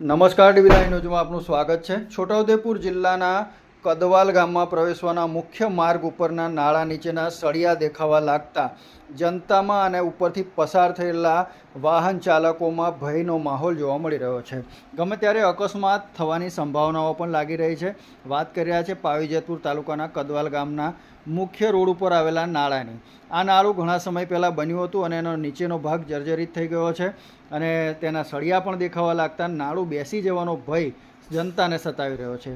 નમસ્કાર ડીવી ન્યૂઝમાં આપનું સ્વાગત છે. છોટાઉદેપુર જિલ્લાના કદવાલ ગામમાં પ્રવેશવાના મુખ્ય માર્ગ ઉપરના નાળા નીચેના સળિયા દેખાવા લાગતા જનતામાં અને ઉપરથી પસાર થયેલા વાહન ચાલકોમાં ભયનો માહોલ જોવા મળી રહ્યો છે. ગમે ત્યારે અકસ્માત થવાની સંભાવનાઓ પણ લાગી રહી છે. વાત કરી રહ્યા છે પાવીજેતપુર તાલુકાના કદવાલ ગામના મુખ્ય રોડ ઉપર આવેલા નાળાની. આ નાળું ઘણા સમય પહેલાં બન્યું હતું અને એનો નીચેનો ભાગ જર્જરિત થઈ ગયો છે અને તેના સળિયા પણ દેખાવા લાગતા નાળું બેસી જવાનો ભય જનતાને સતાવી રહ્યો છે.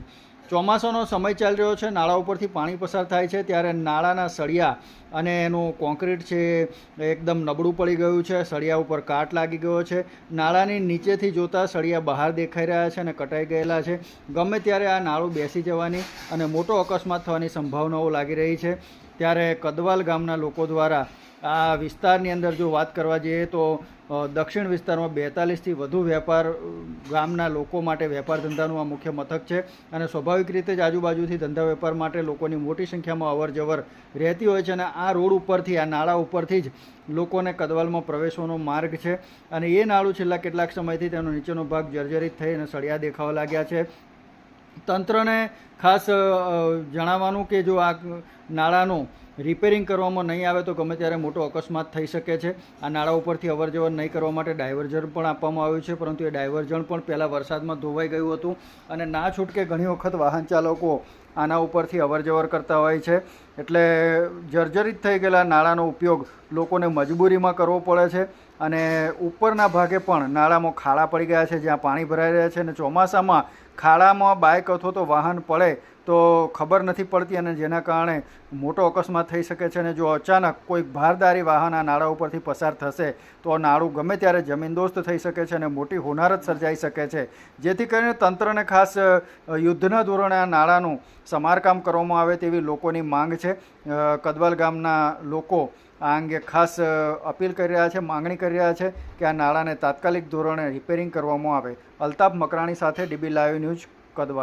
ચોમાસાનો સમય ચાલી રહ્યો છે. નાળા ઉપરથી પાણી પસાર થાય છે. ત્યારે નાળાના સળિયા અને એનું કોન્ક્રીટ છે એકદમ નબળું પડી ગયું છે. સળિયા ઉપર કાટ લાગી ગયો છે. નાળાની નીચેથી જોતા સળિયા બહાર દેખાઈ રહ્યા છે અને કટાઈ ગયેલા છે. ગમે ત્યારે આ નાળું બેસી જવાની અને મોટો અકસ્માત થવાની સંભાવનાઓ લાગી રહી છે. ત્યારે કદવાલ ગામના લોકો દ્વારા આ વિસ્તારની અંદર જો વાત કરવા જઈએ તો દક્ષિણ વિસ્તારમાં બેતાલીસથી વધુ વેપાર ગામના લોકો માટે વેપાર ધંધાનું આ મુખ્ય મથક છે અને સ્વાભાવિક રીતે જ આજુબાજુથી ધંધા વેપાર માટે લોકોની મોટી સંખ્યામાં અવર જવર રહેતી હોય છે અને આ રોડ ઉપરથી, આ નાળા ઉપરથી જ લોકોને કદવાલમાં પ્રવેશવાનો માર્ગ છે અને એ નાળું છેલ્લા કેટલાક સમયથી તેનો નીચેનો ભાગ જર્જરિત થઈ અને સળિયા દેખાવા લાગ્યા છે. તંત્રને ખાસ જણાવવાનું કે જો આ નાળાનું રિપેરિંગ કરવામાં નહીં આવે તો ગમે ત્યારે મોટો અકસ્માત થઈ શકે છે. આ નાળા ઉપરથી અવર જવર નહીં કરવા માટે ડાયવર્ઝન પણ આપવામાં આવ્યું છે, પરંતુ એ ડાયવર્ઝન પણ પહેલાં વરસાદમાં ધોવાઈ ગયું હતું અને ના છૂટકે ઘણી વખત વાહન ચાલકો આના ઉપરથી અવર જવર કરતા હોય છે. એટલે જર્જરિત થઈ ગયેલા નાળાનો ઉપયોગ લોકોને મજબૂરીમાં કરવો પડે છે અને ઉપરના ભાગે પણ નાળામાં ખાડા પડી ગયા છે, જ્યાં પાણી ભરાઈ રહ્યા છે અને ચોમાસામાં ખાડામાં બાઇક અથવા તો વાહન પડે તો ખબર નથી પડતી અને જેના કારણે મોટો અકસ્માત થઈ શકે છે અને જો અચાનક કોઈ ભારદારી વાહન આ નાળા ઉપરથી પસાર થશે, તો આ નાળું ગમે ત્યારે જમીનદોસ્ત થઈ શકે છે અને મોટી હોનારત સર્જાઈ શકે છે. જેથી કરીને તંત્રને ખાસ યુદ્ધના ધોરણે આ નાળાનું સમારકામ કરવામાં આવે તેવી લોકોની માંગ છે. કદવાલ ગામના લોકો આ અંગે ખાસ અપીલ કરી રહ્યા છે, માંગણી કરી રહ્યા છે કે આ નાળાને તાત્કાલિક ધોરણે રિપેરિંગ કરવામાં આવે. અલ્તાફ મકરાણી સાથે ડીબી લાઈવ ન્યૂઝ કદવાલ.